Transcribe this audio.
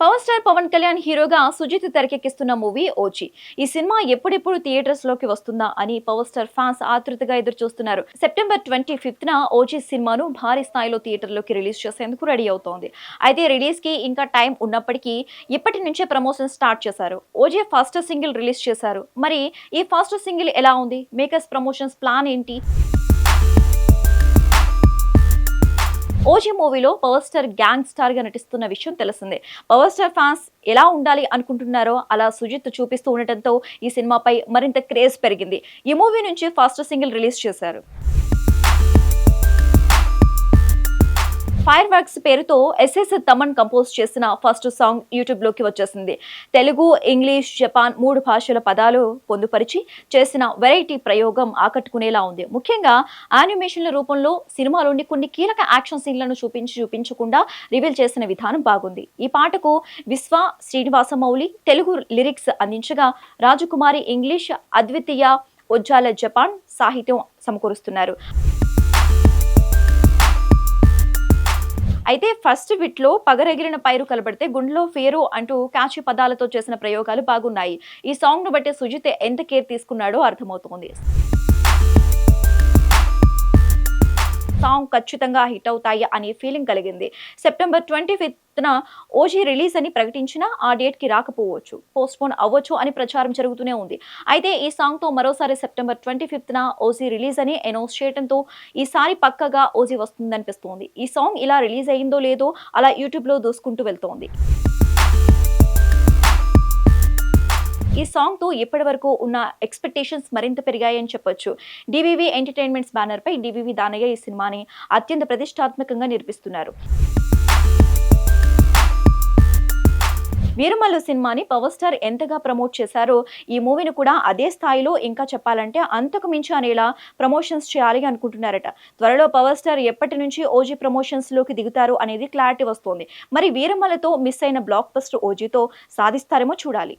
Power star Pawan Kalyan హీరోగా Sujith తెరకెక్కిస్తున్న movie ఓచి ఈ cinema ఎప్పుడెప్పుడు థియేటర్స్లోకి వస్తుందా అని పవర్ స్టార్ ఫ్యాన్స్ ఆతృతగా ఎదురు చూస్తున్నారు సెప్టెంబర్ ట్వంటీ ఫిఫ్త్ న ఓచి సినిమాను భారీ స్థాయిలో థియేటర్లోకి రిలీజ్ చేసేందుకు రెడీ అవుతోంది. అయితే రిలీజ్కి ఇంకా టైం ఉన్నప్పటికీ ఇప్పటి నుంచే ప్రమోషన్ స్టార్ట్ చేశారు. ఓజీ ఫస్ట్ సింగిల్ రిలీజ్ చేశారు. మరి ఈ ఫస్ట్ సింగిల్ ఎలా ఉంది? మేకర్స్ ప్రమోషన్స్ ప్లాన్ ఏంటి? ఓజీ మూవీలో పవర్ స్టార్ గ్యాంగ్ స్టార్గా నటిస్తున్న విషయం తెలిసిందే. పవర్ స్టార్ ఫ్యాన్స్ ఎలా ఉండాలి అనుకుంటున్నారో అలా సుజిత్ చూపిస్తూ ఉండటంతో ఈ సినిమాపై మరింత క్రేజ్ పెరిగింది. ఈ మూవీ నుంచి ఫస్ట్ సింగిల్ రిలీజ్ చేశారు. ఫైర్ వర్క్స్ పేరుతో ఎస్ఎస్ తమన్ కంపోజ్ చేసిన ఫస్ట్ సాంగ్ యూట్యూబ్లోకి వచ్చేసింది. తెలుగు ఇంగ్లీష్ జపాన్ మూడు భాషల పదాలు పొందుపరిచి చేసిన వెరైటీ ప్రయోగం ఆకట్టుకునేలా ఉంది. ముఖ్యంగా యానిమేషన్ల రూపంలో సినిమాలోని కొన్ని కీలక యాక్షన్ సీన్లను చూపించి చూపించకుండా రివీల్ చేసిన విధానం బాగుంది. ఈ పాటకు విశ్వ శ్రీనివాసమౌళి తెలుగు లిరిక్స్ అందించగా రాజకుమారి ఇంగ్లీష్ అద్వితీయ ఉజ్జాల జపాన్ సాహిత్యం సమకూరుస్తున్నారు. అయితే ఫస్ట్ బిట్లో పగరెగిరిన పైరు కలబడితే గుండెలో ఫేరు అంటూ కాచి పదాలతో చేసిన ప్రయోగాలు బాగున్నాయి. ఈ సాంగ్ను బట్టి సుజిత్ ఎంత కేర్ తీసుకున్నాడో అర్థమవుతోంది. సాంగ్ ఖచ్చితంగా హిట్ అవుతాయి అనే ఫీలింగ్ కలిగింది. సెప్టెంబర్ ట్వంటీ ఫిఫ్త్న ఓజీ రిలీజ్ అని ప్రకటించినా ఆ డేట్కి రాకపోవచ్చు పోస్ట్పోన్ అవ్వచ్చు అని ప్రచారం జరుగుతూనే ఉంది. అయితే ఈ సాంగ్తో మరోసారి సెప్టెంబర్ ట్వంటీ ఫిఫ్త్న ఓజీ రిలీజ్ అని అనౌన్స్ చేయడంతో ఈసారి పక్కగా ఓజీ వస్తుందనిపిస్తోంది. ఈ సాంగ్ ఇలా రిలీజ్ అయ్యిందో లేదో అలా యూట్యూబ్లో దూసుకుంటూ వెళ్తోంది. ఈ సాంగ్తో ఇప్పటి వరకు ఉన్న ఎక్స్పెక్టేషన్స్ మరింత పెరిగాయని చెప్పొచ్చు. డివివి ఎంటర్టైన్మెంట్స్ బ్యానర్ పై డివివి దానయ్య ఈ సినిమాని అత్యంత ప్రతిష్టాత్మకంగా నిర్మిస్తున్నారు. వీరమల్లు సినిమాని పవర్ స్టార్ ఎంతగా ప్రమోట్ చేశారో ఈ మూవీని కూడా అదే స్థాయిలో ఇంకా చెప్పాలంటే అంతకు మించి అనేలా ప్రమోషన్స్ చేయాలి అనుకుంటున్నారట. త్వరలో పవర్ స్టార్ ఎప్పటి నుంచి ఓజీ ప్రమోషన్స్లోకి దిగుతారు అనేది క్లారిటీ వస్తోంది. మరి వీరమల్లతో మిస్ అయిన బ్లాక్ బస్టర్ ఓజీతో సాధిస్తారేమో చూడాలి.